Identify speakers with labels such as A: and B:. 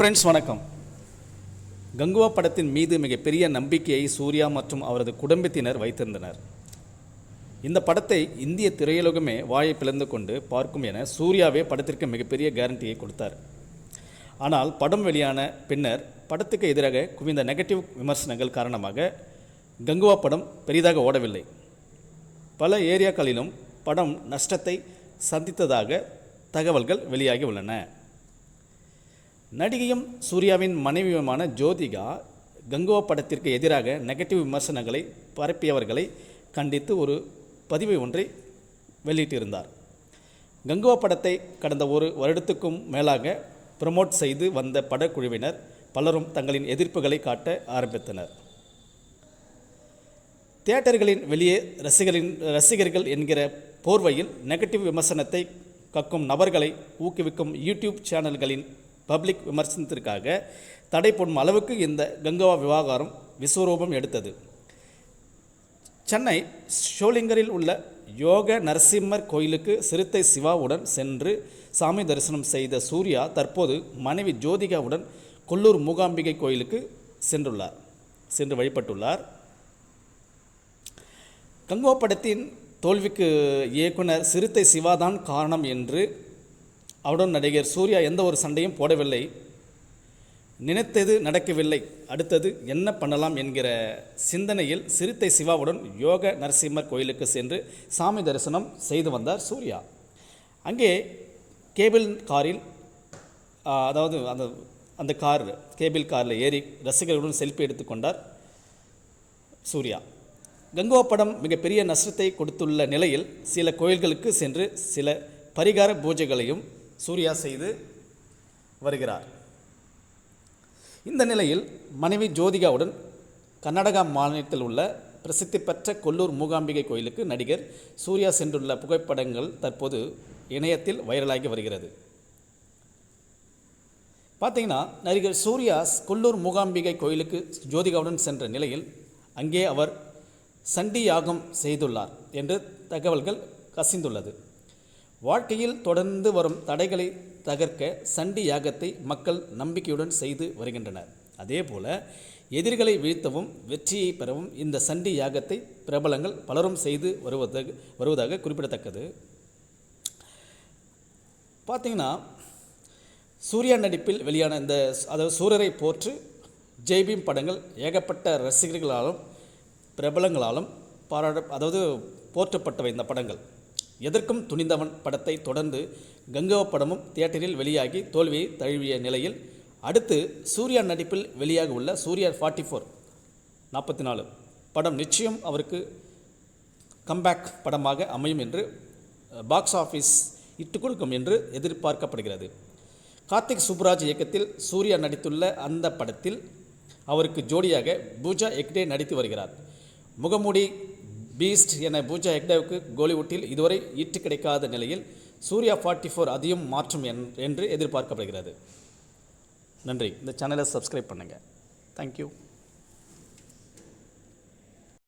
A: Friends வணக்கம். கங்குவா படத்தின் மீது மிகப்பெரிய நம்பிக்கையை சூர்யா மற்றும் அவரது குடும்பத்தினர் வைத்திருந்தனர். இந்த படத்தை இந்திய திரையுலகமே வாயை பிளந்து கொண்டு பார்க்கும் என சூர்யாவே படத்திற்கு மிகப்பெரிய கேரண்டியை கொடுத்தார். ஆனால் படம் வெளியான பின்னர் படத்துக்கு எதிராக குவிந்த நெகட்டிவ் விமர்சனங்கள் காரணமாக கங்குவா படம் பெரிதாக ஓடவில்லை. பல ஏரியாக்களிலும் படம் நஷ்டத்தை சந்தித்ததாக தகவல்கள் வெளியாகி உள்ளன. நடிகையும் சூர்யாவின் மனைவியுமான ஜோதிகா கங்குவா படத்திற்கு எதிராக நெகட்டிவ் விமர்சனங்களை பரப்பியவர்களை கண்டித்து ஒரு பதிவை ஒன்றை வெளியிட்டிருந்தார். கங்குவா படத்தை கடந்த ஒரு வருடத்துக்கும் மேலாக ப்ரமோட் செய்து வந்த படக்குழுவினர் பலரும் தங்களின் எதிர்ப்புகளை காட்ட ஆரம்பித்தனர். தியேட்டர்களின் வெளியே ரசிகரின் ரசிகர்கள் என்கிற போர்வையில் நெகட்டிவ் விமர்சனத்தை கக்கும் நபர்களை ஊக்குவிக்கும் யூடியூப் சேனல்களின் பப்ளிக் விமர்சனத்திற்காக தடை போடும் அளவுக்கு இந்த கங்கவா விவகாரம் விஸ்வரூபம் எடுத்தது. சென்னை ஷோலிங்கரில் உள்ள யோக நரசிம்மர் கோயிலுக்கு சிறுத்தை சிவாவுடன் சென்று சாமி தரிசனம் செய்த சூர்யா தற்போது மனைவி ஜோதிகாவுடன் கொல்லூர் மூகாம்பிகை கோயிலுக்கு சென்றுள்ளார் சென்று வழிபட்டுள்ளார். கங்கோ படத்தின் தோல்விக்கு இயக்குனர் சிறுத்தை சிவாதான் காரணம் என்று அவருடன் நடிகர் சூர்யா எந்த ஒரு சண்டையும் போடவில்லை. நினைத்தது நடக்கவில்லை. அடுத்தது என்ன பண்ணலாம் என்கிற சிந்தனையில் சிறுத்தை சிவாவுடன் யோக நரசிம்மர் கோயிலுக்கு சென்று சாமி தரிசனம் செய்து வந்தார் சூர்யா. அங்கே கேபிள் காரில் அதாவது அந்த அந்த கார் கேபிள் காரில் ஏறி ரசிகர்களுடன் செல்ஃபி எடுத்துக்கொண்டார் சூர்யா. கங்குவா படம் மிகப்பெரிய நஷ்டத்தை கொடுத்துள்ள நிலையில் சில கோயில்களுக்கு சென்று சில பரிகார பூஜைகளையும் சூர்யா செய்து வருகிறார். இந்த நிலையில் மனைவி ஜோதிகாவுடன் கர்நாடகா மாநிலத்தில் உள்ள பிரசித்தி பெற்ற கொல்லூர் மூகாம்பிகை கோயிலுக்கு நடிகர் சூர்யா சென்றுள்ள புகைப்படங்கள் தற்போது இணையத்தில் வைரலாகி வருகிறது. பார்த்தீங்கன்னா நடிகர் சூர்யா கொல்லூர் மூகாம்பிகை கோயிலுக்கு ஜோதிகாவுடன் சென்ற நிலையில் அங்கே அவர் சண்டி யாகம் செய்துள்ளார் என்று தகவல்கள் கசிந்துள்ளது. வாழ்க்கையில் தொடர்ந்து வரும் தடைகளை தகர்க்க சண்டி யாகத்தை மக்கள் நம்பிக்கையுடன் செய்து வருகின்றனர். அதேபோல எதிரிகளை வீழ்த்தவும் வெற்றியை பெறவும் இந்த சண்டி யாகத்தை பிரபலங்கள் பலரும் செய்து வருவதாக வருவதாக குறிப்பிடத்தக்கது. பார்த்தீங்கன்னா சூர்யா நடிப்பில் வெளியான இந்த அதாவது சூரரை போற்று ஜெய்பீம் படங்கள் ஏகப்பட்ட ரசிகர்களாலும் பிரபலங்களாலும் பாராட்ட அதாவது போற்றப்பட்டவை இந்த படங்கள். எதற்கும் துணிந்தவன் படத்தை தொடர்ந்து கங்கவ படமும் தியேட்டரில் வெளியாகி தோல்வியை தழுவிய நிலையில் அடுத்து சூர்யா நடிப்பில் வெளியாக உள்ள சூர்யா ஃபார்ட்டி ஃபோர் நாற்பத்தி நாலு. படம் நிச்சயம் அவருக்கு கம்பேக் படமாக அமையும் என்று பாக்ஸ் ஆஃபீஸ் இட்டு கொடுக்கும் என்று எதிர்பார்க்கப்படுகிறது. கார்த்திக் சுப்ராஜ் இயக்கத்தில் சூர்யா நடித்துள்ள அந்த படத்தில் அவருக்கு ஜோடியாக பூஜா எக்டே நடித்து வருகிறார். முகமூடி பீஸ்ட் என பூஜா ஹெக்டேவுக்கு கோலிவுட்டில் இதுவரை ஈட்டு கிடைக்காத நிலையில் சூர்யா ஃபார்ட்டி ஃபோர் அதையும் மாற்றும் என்- என்று எதிர்பார்க்கப்படுகிறது. நன்றி. இந்த சேனலை சப்ஸ்கிரைப் பண்ணுங்கள் தேங்க்யூ